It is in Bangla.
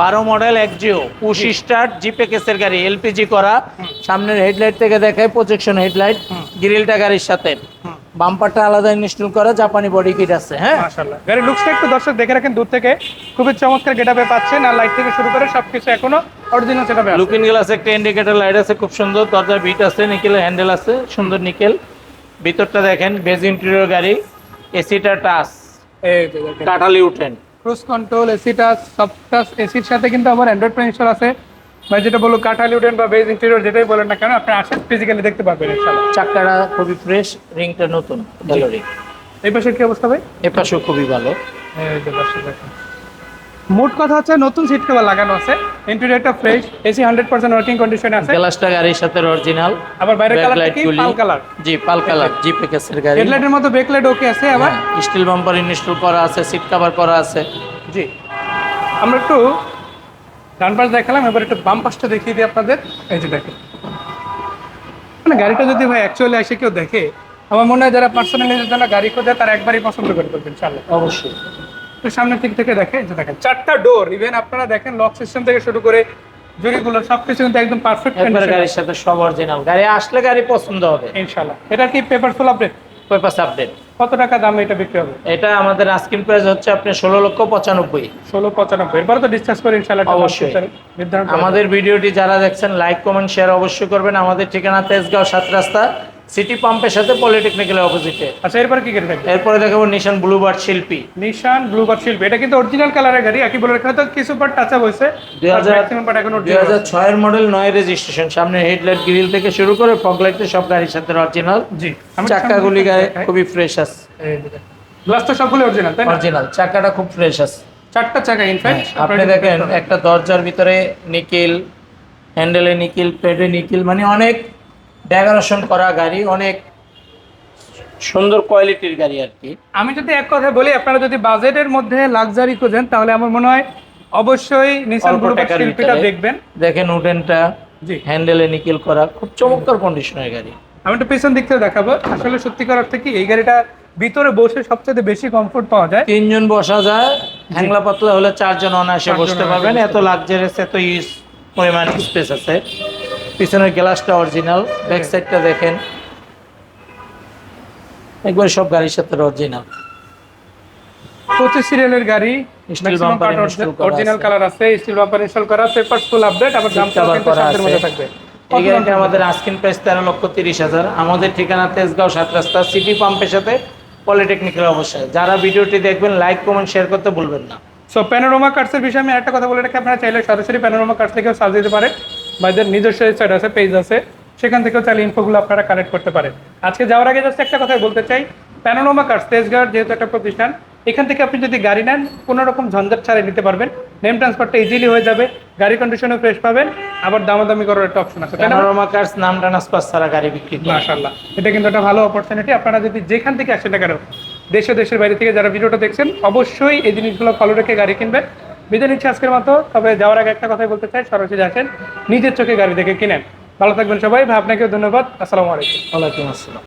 বারো মডেল এক জিও পুশ স্টার্ট জিপে কেসের গাড়ি এলপিজি করা। সামনের হেডলাইট থেকে দেখায় প্রজেকশন হেডলাইট। গ্রিলটা গাড়ির সাথে। বাম্পারটা আলাদা ইনস্টল করা জাপানি বডি কিট আছে হ্যাঁ? গাড়ির লুকসটা একটু দর্শক দেখে রাখেন দূর থেকে খুবই চমৎকার গেটআপে পাচ্ছেন আর লাইট থেকে শুরু করে সবকিছু এখনও অরিজিনাল সেটআপে আছে। লুকিং গ্লাস একটা ইন্ডিকেটর লাইট আছে খুব সুন্দর। দরজার বিট আছে নিকেলের হ্যান্ডেল আছে সুন্দর নিকেল। ভিতরটা দেখেন বেজ ইন্টেরিয়র গাড়ি এসিটা টাচ। কাটালি উঠেন। ক্রুজ কন্ট্রোল এসি টাচ সব টাচ এসির সাথে কিন্তু আবার অ্যান্ড্রয়েড প্লে ইনস্টল আছে। বা যেটা বলো কাঠালি উডেন বা বেজ ইন্টেরিয়র যেটাই বলেন না কেন আপনি আসেন ফিজিক্যালি দেখতে পারবেন ইনশাআল্লাহ। চাকাটা খুবই ফ্রেশ রিংটা নতুন ভালো রিং এই পাশে কি অবস্থা ভাই? এপাশেও খুবই ভালো। এই দেখেন। মোট কথা হচ্ছে নতুন সিট কভার লাগানো আছে। ইন্টেরিয়রটা fresh AC hundred percent working কন্ডিশনে আছে। গ্লাসটা গাড়ির সাথে অরিজিনাল আবার বাইরের কালারটা কি পাল কালার জি পাল কালার জি প্যাকেজের গাড়ি। হেডলাইটের মতো ব্যাকলাইট ওকে আছে আবার। স্টিল বাম্পার ইনস্টল করা আছে সিট কভার করা আছে। জি। আমরা একটু ডান পাশ দেখালাম এবার একটু বাম পাশটা দেখিয়ে দিই আপনাদের। এই যে দেখেন। মানে গাড়িটা যদি ভাই অ্যাকচুয়ালি এসে কেউ দেখে আমার মনে হয় যারা পার্সোনালি জন্য গাড়ি খোঁজে তারা একবারই পছন্দ করে ফেলবেন ইনশাআল্লাহ। অবশ্যই। তো সামনের দিক থেকে যে দেখেন চারটা ডোর ইভেন আপনারা দেখেন লক সিস্টেম থেকে শুরু করে জুড়িগুলো সবকিছু কিন্তু একদম পারফেক্ট একবার গাড়ির সাথে সব অরিজিনাল গাড়ি আসলে গাড়ি পছন্দ হবে। ইনশাআল্লাহ। এটা কি paper full update papers update কত টাকা দামে এটা বিক্রি হবে? এটা আমাদের আস্কিং প্রাইস হচ্ছে আপনি ষোলো লক্ষ পঁচানব্বই। ষোলো পঁচানব্বই। এরপরে তো ডিসকাস করে ইনশাআল্লাহ অবশ্যই। আমাদের ভিডিওটি যারা দেখছেন লাইক কমেন্ট শেয়ার অবশ্যই করবেন। আমাদের ঠিকানা তেজগাঁও সাত রাস্তা। সিটি পাম্পের সাথে পলিটেকনিক্যালের অপোজিটে আচ্ছা এরপরে কি গাড়ি থাকবে এরপরে দেখাবো নিশান ব্লুবার্ড শিল্পী। নিশান ব্লুবার শিল্পী। এটা কিন্তু অরিজিনাল কালারের গাড়ি একই বলে রাখা তো কিছু পার্ট টাচ আপ হয়েছে দুই হাজার ম্যাক্সিমাম পার্ট এখন দুই অরিজিনাল হাজার ছয়ের মডেল নয় রেজিস্ট্রেশন সামনে হেডলাইট গ্রিল থেকে শুরু করে ফগলাইটে সব গাড়ির সাথে অরিজিনাল জি চাকাগুলি গায়ে খুবই ফ্রেশ আছে। গ্লাস তো সবগুলো অরিজিনাল তাই না? অরিজিনাল চাকাটা খুব ফ্রেশ আছে। চারটা চাকা ইনফ্যাক্ট আপনি দেখেন একটা দরজার ভিতরে নিকেল হ্যান্ডেলে নিকেল প্লেটে নিকেল মানে অনেক ডেকোরেশন করা গাড়ি অনেক সুন্দর কোয়ালিটির গাড়ি আর কি। আমি যদি এক কথা বলি আপনারা যদি বাজেটের মধ্যে লাক্সারি খোঁজেন তাহলে আমার মনে হয় অবশ্যই ব্লুবার টাকার শিল্পীটা। দেখবেন। দেখেন উডেনটা জি। হ্যান্ডেলে নিকেল করা খুব চমৎকার কন্ডিশনের গাড়ি। আমি একটু পেছন দিক থেকে দেখাবো। আসলে সত্যিকার অর্থে কি এই গাড়িটা ভিতরে বসে সবচেয়ে বেশি কমফোর্ট পাওয়া যায়। তিনজন বসা যায় হ্যাংলা পাতলা হলে চারজন অনায়াসে বসতে পারবেন এত লাক্সারিয়াস এত ইউজ পরিমাণ স্পেস আছে। পিছনের গ্লাসটা অরিজিনাল ব্যাক সাইডটা দেখেন। একবার সব গাড়ির সাথে অরিজিনাল পঁচিশ সিরিয়ালের গাড়ি অরিজিনাল কালার আছে। স্টিল বাম্পার ইনস্টল করা পেপার ফুল আপডেট আবার দাম কিন্তু। মধ্যে থাকবে। এই গাড়িটা আমাদের আস্কিন প্রাইস তেরো লক্ষ তিরিশ হাজার। আমাদের ঠিকানা তেজগাঁও সাত রাস্তা সিটি পাম্পের সাথে পলিটেকনিক্যাল অবশ্যই। যারা ভিডিওটি দেখবেন লাইক কমেন্ট শেয়ার করতে ভুলবেন না। সো প্যানোরামা কার্ডসের বিষয়ে আমি একটা কথা বলে রাখি। আপনারা চাইলে সরাসরি প্যানোরামা কার্ডস থেকেও সার্চ দিতে পারেন। বা এদের নিজস্ব ওয়েবসাইট আছে পেজ আছে সেখান থেকেও চাইলে ইনফোগুলো আপনারা কালেক্ট করতে পারেন। আজকে যাওয়ার আগে জাস্ট একটা কথাই বলতে চাই প্যানোরামা কার্ডস তেজগাঁও যেহেতু একটা প্রতিষ্ঠান এখান থেকে আপনি যদি গাড়ি নেন কোনো রকম ঝঞ্ঝাট ছাড়াই নিতে পারবেন। নেম ট্রান্সফারটা ইজিলি হয়ে যাবে গাড়ি কন্ডিশনও ফ্রেশ পাবেন আবার দামাদামি করার একটা অপশন আছে প্যানোরামা কার্স নাম ট্রান্সফার ছাড়া গাড়ি বিক্রি করে। মাশাল্লাহ এটা কিন্তু একটা ভালো অপরচুনিটি আপনারা যদি যেখান থেকে আসেন না কেন দেশে দেশের বাইরে থেকে যারা ভিডিওটা দেখছেন অবশ্যই এই জিনিসগুলো ফলো রেখে গাড়ি কিনবেন। বিদায় নিচ্ছি আজকের মতো। তবে যাওয়ার আগে একটা কথাই বলতে চাই, সরাসরি আসেন নিজের চোখে গাড়ি দেখে কিনেন। ভালো থাকবেন সবাই ভাই ধন্যবাদ। আসসালামু আলাইকুম। আলাইকুম আসসালাম।